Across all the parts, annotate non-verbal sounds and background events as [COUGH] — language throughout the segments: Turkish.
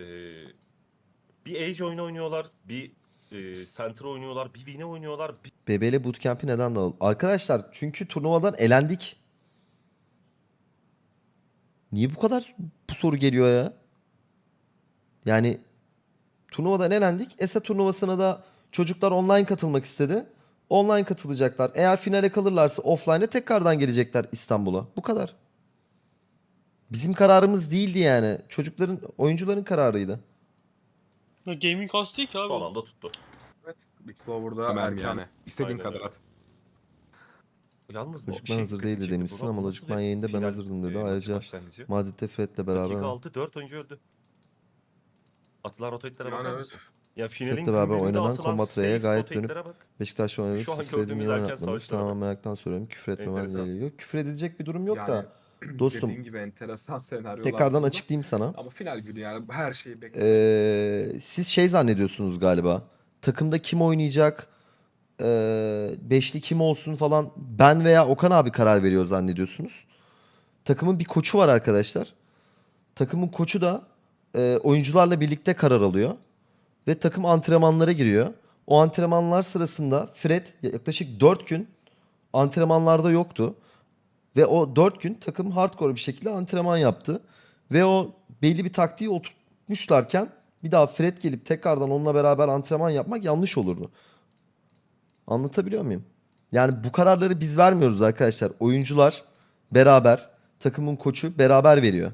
Ee, bir Age oyunu oynuyorlar, bir e, Center oynuyorlar, bir Vine oynuyorlar, bir BBL Bootcamp'i neden dağıl? Arkadaşlar çünkü turnuvadan elendik. Niye bu kadar bu soru geliyor ya? Yani turnuvadan elendik. ESA turnuvasına da çocuklar online katılmak istedi. Online katılacaklar. Eğer finale kalırlarsa offline'e tekrardan gelecekler İstanbul'a. Bu kadar. Bizim kararımız değildi yani. Çocukların, oyuncuların kararıydı. Ya gaming house değil ki abi. son anda tuttu. Big Slow burada Hemen erken. yani. İstediğin Aynen kadar öyle. at. Yalnız Çocuk şey ben hazır değildi demişsin ama bir yayında ben hazırdım dedi. e, Ayrıca. Madrid'de Fred'le beraber. Dakika aldı, 4 oyuncu öldü. Atılan rotate'lere bakar evet. mısın? Ya finalin Fred'le beraber oynanan atılan Combat Ray'e safe gayet dönüp. Beşiktaş'ta oynadı. Şu an Siz Fred'in oynatmadınız? savaşlara Tamamen meraktan soruyorum. Küfür gerekiyor. Yok küfür edilecek bir durum yok Yani da. [CLEARS THROAT] Dostum Dediğin gibi enteresan senaryolar. tekrardan bunlar. açıklayayım sana. Ama final günü yani her şeyi bekliyor. Ee, siz şey zannediyorsunuz galiba. Takımda kim oynayacak? Ee, beşli kim olsun falan. Ben veya Okan abi karar veriyor zannediyorsunuz. Takımın bir koçu var arkadaşlar. Takımın koçu da e, oyuncularla birlikte karar alıyor. Ve takım antrenmanlara giriyor. O antrenmanlar sırasında Fred yaklaşık 4 gün antrenmanlarda yoktu. Ve o 4 gün takım hardcore bir şekilde antrenman yaptı. Ve o belli bir taktiği oturtmuşlarken bir daha Fred gelip tekrardan onunla beraber antrenman yapmak yanlış olurdu. Anlatabiliyor muyum? Yani bu kararları biz vermiyoruz arkadaşlar. Oyuncular beraber, takımın koçu beraber veriyor.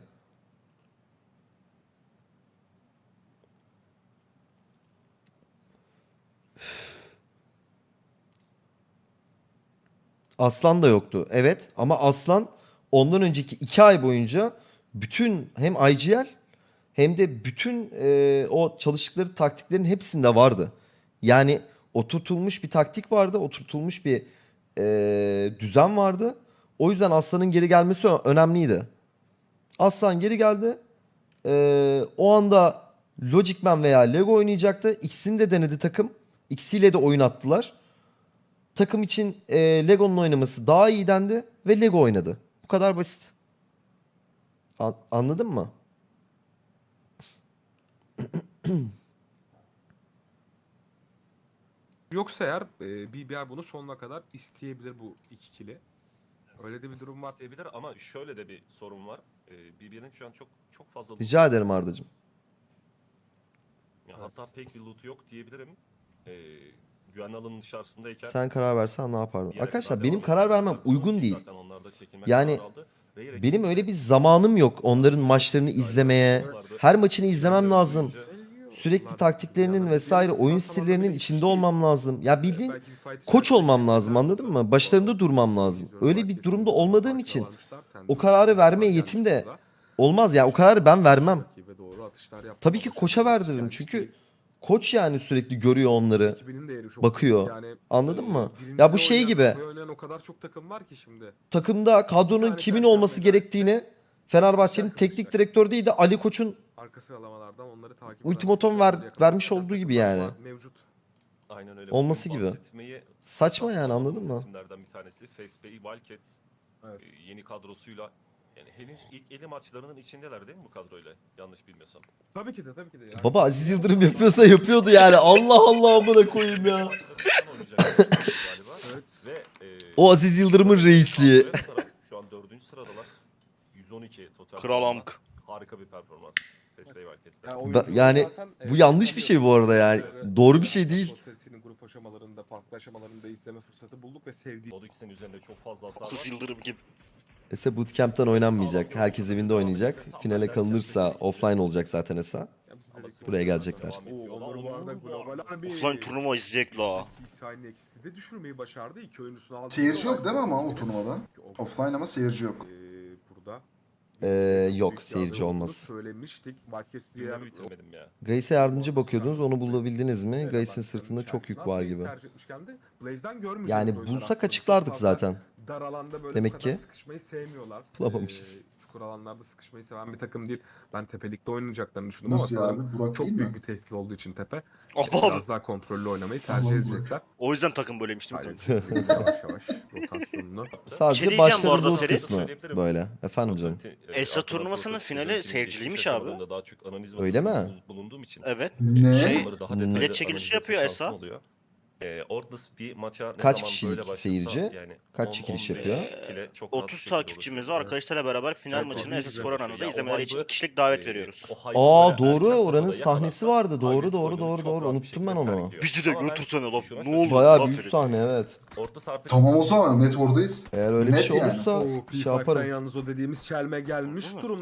Aslan da yoktu. Evet ama Aslan ondan önceki iki ay boyunca bütün hem IGL hem de bütün e, o çalıştıkları taktiklerin hepsinde vardı. Yani oturtulmuş bir taktik vardı, oturtulmuş bir e, düzen vardı. O yüzden Aslan'ın geri gelmesi önemliydi. Aslan geri geldi. E, o anda Logic Man veya Lego oynayacaktı. İkisini de denedi takım. İkisiyle de oyun attılar. Takım için e, Lego'nun oynaması daha iyi dendi ve Lego oynadı. Bu kadar basit. An- anladın mı? [CLEARS THROAT] Yoksa eğer e, BBR bunu sonuna kadar isteyebilir bu iki kili. Öyle de bir durum var. isteyebilir ama şöyle de bir sorun var. Ee, BBL'in şu an çok çok fazla Rica ederim Arda'cığım. Ya hatta pek bir loot yok diyebilirim. Ee, güven alanının dışarısındayken Sen karar versen ne yapardın? Arkadaşlar benim karar vermem uygun değil. Yani Benim öyle bir zamanım yok onların maçlarını izlemeye. Her maçını izlemem lazım. Sürekli taktiklerinin vesaire oyun stillerinin içinde olmam lazım. Ya bildiğin koç olmam lazım anladın mı? Başlarında durmam lazım. Öyle bir durumda olmadığım için o kararı vermeye yetim de olmaz ya. O kararı ben vermem. Tabii ki koça verdiririm çünkü koç yani sürekli görüyor onları. bakıyor. Anladın mı? Ya bu şey gibi. Oynayan o kadar çok takım var ki şimdi. Takımda kadronun kimin olması gerektiğini Fenerbahçe'nin teknik direktörü değil de Ali Koç'un Arka sıralamalardan onları takip eden ver- vermiş takımlar olduğu gibi yani. Mevcut. Aynen öyle. olması Bugün gibi. bahsetmeyi saçma yani anladın mı? isimlerden bir tanesi Facebay Wildcats Evet. e, yeni kadrosuyla yani henüz ilk eli maçlarının içindeler değil mi bu kadroyla? Yanlış bilmiyorsam. Tabii ki de tabii ki de. Yani. Baba Aziz Yıldırım yapıyorsa yapıyordu yani. Allah Allah amına koyayım ya. Maçlarından oynayacaklar galiba. Evet. Ve e, O Aziz Yıldırım'ın bakarak Şu an dördüncü sıradalar. 112 total. Kral amk. Harika bir performans. Yani, Ba- oyuncular yani zaten, bu e, yanlış bir şey bu arada yani. Evet. Doğru bir şey değil. Totalite'nin grup aşamalarında, farklı aşamalarında izleme fırsatı bulduk ve sevdiği Modix'in üzerinde çok fazla hasar Kız var. Yıldırım gibi. Ese bootcamp'ten oynanmayacak. Herkes evinde oynayacak. Finale kalınırsa offline olacak zaten Esa. Buraya gelecekler. Oo, Onur bu arada global abi. Offline turnuva izleyecek la. CSI Next'i de düşürmeyi başardı. İki oyuncusunu aldı. Seyirci yok değil mi ama o turnuvada? Offline ama seyirci yok. Ee, burada. Ee, yok, seyirci olmaz. Söylemiştik. Bitirmedim ya. Gais'e yardımcı bakıyordunuz. Onu bulabildiniz mi? Gais'in sırtında çok yük var gibi. Yani bulsak açıklardık zaten. Dar alanda böyle Demek bu kadar ki sıkışmayı sevmiyorlar. bulamamışız. Ee, çukur alanlarda sıkışmayı seven bir takım değil. Ben tepelikte oynayacaklarını düşündüm Nasıl ama ya sanırım abi? Burak çok değil büyük mi? bir tehdit olduğu için tepe. Abam. Biraz daha kontrollü oynamayı tercih Aman edecekler. O yüzden takım böyleymiş değil mi? Edecekler yavaş yavaş rotasyonunu. Sadece şey diyeceğim bu arada başlarının Ferit. kısmı Söyleyebilirim. böyle. Efendim canım. E, ESA arkadan turnuvasının protest finali seyirciliymiş abi. Daha çok analiz Öyle mi? masasında bulunduğum için. Evet. Ne? Şey, Onları daha detaylı bilet çekilişi analiz yapıyor etme şansım ESA. oluyor. Ee, orada bir maça ne Kaç zaman kişilik böyle başlasa, seyirci? Yani Kaç 10, çekiliş 15 yapıyor? kile çok rahat bir 30 şekilde takipçimiz var. Arkadaşlarla beraber final Çok maçını Esas güzel Spor şey. Arena'da Ya, o izlemeleri için vibe'ı, kişilik davet Ee, veriyoruz. o hype'ı Aa böyle doğru erken oranın safhada sahnesi yakalarsa vardı. Doğru doğru doğru çok doğru rahat bir unuttum ben şekilde onu. sergiliyor. Bizi de Ama ben götürsene lan. şuna Ne çok olur? Bayağı Laf büyük sahne evet. Ortası artık Tamam o zaman net oradayız. Eğer öyle bir Net şey yani. olursa O şey P5'ten yaparım. yalnız o dediğimiz çelme gelmiş Değil mi? durum.